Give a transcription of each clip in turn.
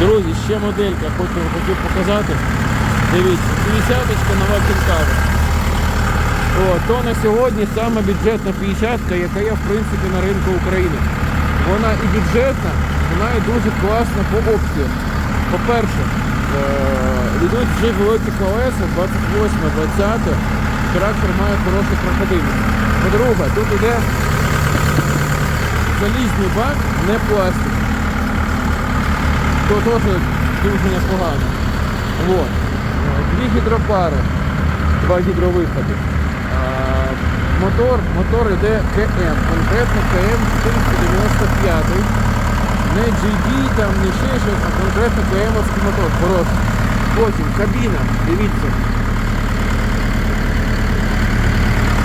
Друзі, ще моделька, хочу хотів показати. Дивіться, 50-ка нова кінтава. То на сьогодні саме бюджетна 50-ка, яка є в принципі на ринку України. Вона і бюджетна, вона і дуже класна по опціям. По-перше, е, йдуть вже великі колеса, 28, 20. Трактор має хорошу проходимість. По-друге, тут іде залізний бак, не пластик. То теж дуже непогано. Вот. Дві гідропари, два гідровиходи. Мотор, мотор іде КМ, конкретно КМ 495. Не GD, там не ще щось, а конкретно КМовський мотор, хороший. Потім кабіна, дивіться.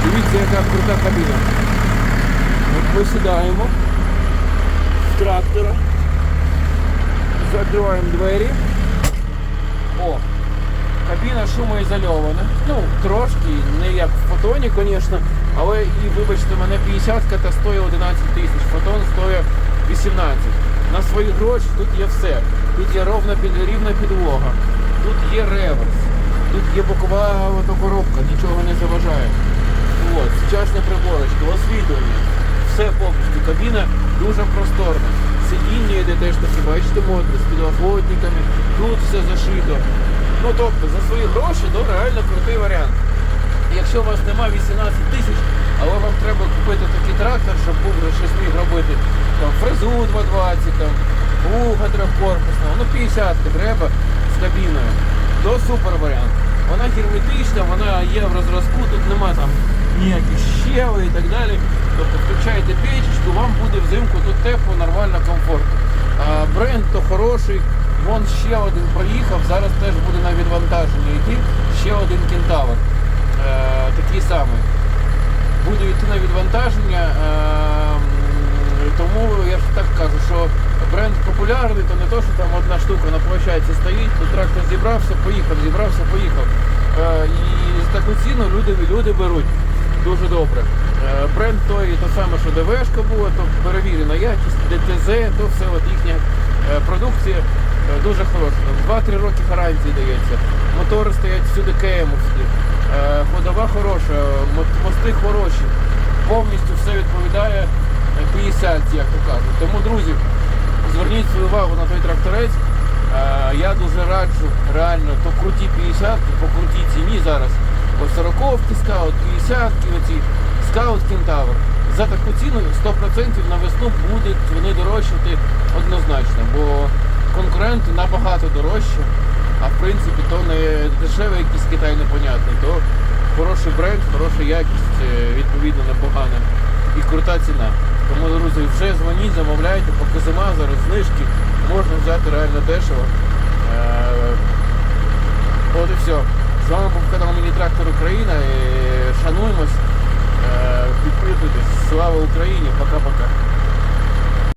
Дивіться, яка крута кабіна. От посідаємо з трактора. Закриваємо двері. О! Кабіна шумоізольована. Ну, трошки, не як в фотоні, звісно, але і вибачте, мене 50 та стоїть 11 тисяч, фотон стоїть 18. На свої гроші тут є все. Тут є ровна рівна підлога, тут є реверс, тут є бокова коробка, нічого не заважає. От, сучасна приборочка, освітлення. Все повністю. Кабіна дуже просторна. Сидіння йде теж такі, бачите, модне, з підлокотниками. Тут все зашито. Ну тобто за свої гроші то реально крутий варіант. Якщо у вас немає 18 тисяч, але вам треба купити такий трактор, щоб був щось міг робити там, фрезу 220, там, плуга трьохкорпусного, ну 50 треба з кабіною, то супер варіант. Вона герметична, вона є в розрозку, тут нема там ніяких щели і так далі. Тобто включаєте печечку, вам буде взимку тут тепло, нормально, комфортно. А бренд то хороший, вон ще один проїхав, зараз теж буде на відвантаження йти, ще один кентавр. Е, такий самий. Буде йти на відвантаження, е, тому я ж так кажу, що бренд популярний, то не то, що там одна штука на площадці стоїть, тут трактор зібрався, поїхав, зібрався, поїхав. Е, і за таку ціну люди, люди беруть. Дуже добре. Е, Бренд той, то саме, що ДВшка була, то перевірена якість, ДТЗ, то все от їхня е, продукція е, дуже хороша. Там 2-3 роки гарантії дається. Мотори стоять всюди КМовські. Ходова хороша, мости хороші. Повністю все відповідає е, 50, як то кажуть. Тому, друзі, зверніть свою увагу на той тракторець. Я дуже раджу реально то круті 50 по крутій ціні зараз. Ось 40 скаут, 50 оці скаут кентавр. За таку ціну 100% на весну будуть вони дорожчати однозначно, бо конкуренти набагато дорожчі, а в принципі то не дешевий якийсь Китай непонятний, то хороший бренд, хороша якість, е, відповідно непогана і крута ціна. Тому, друзі, вже дзвоніть, замовляйте, поки зима, зараз знижки, можна взяти реально дешево. Е, От і все. З вами був канал Міні Трактор Україна.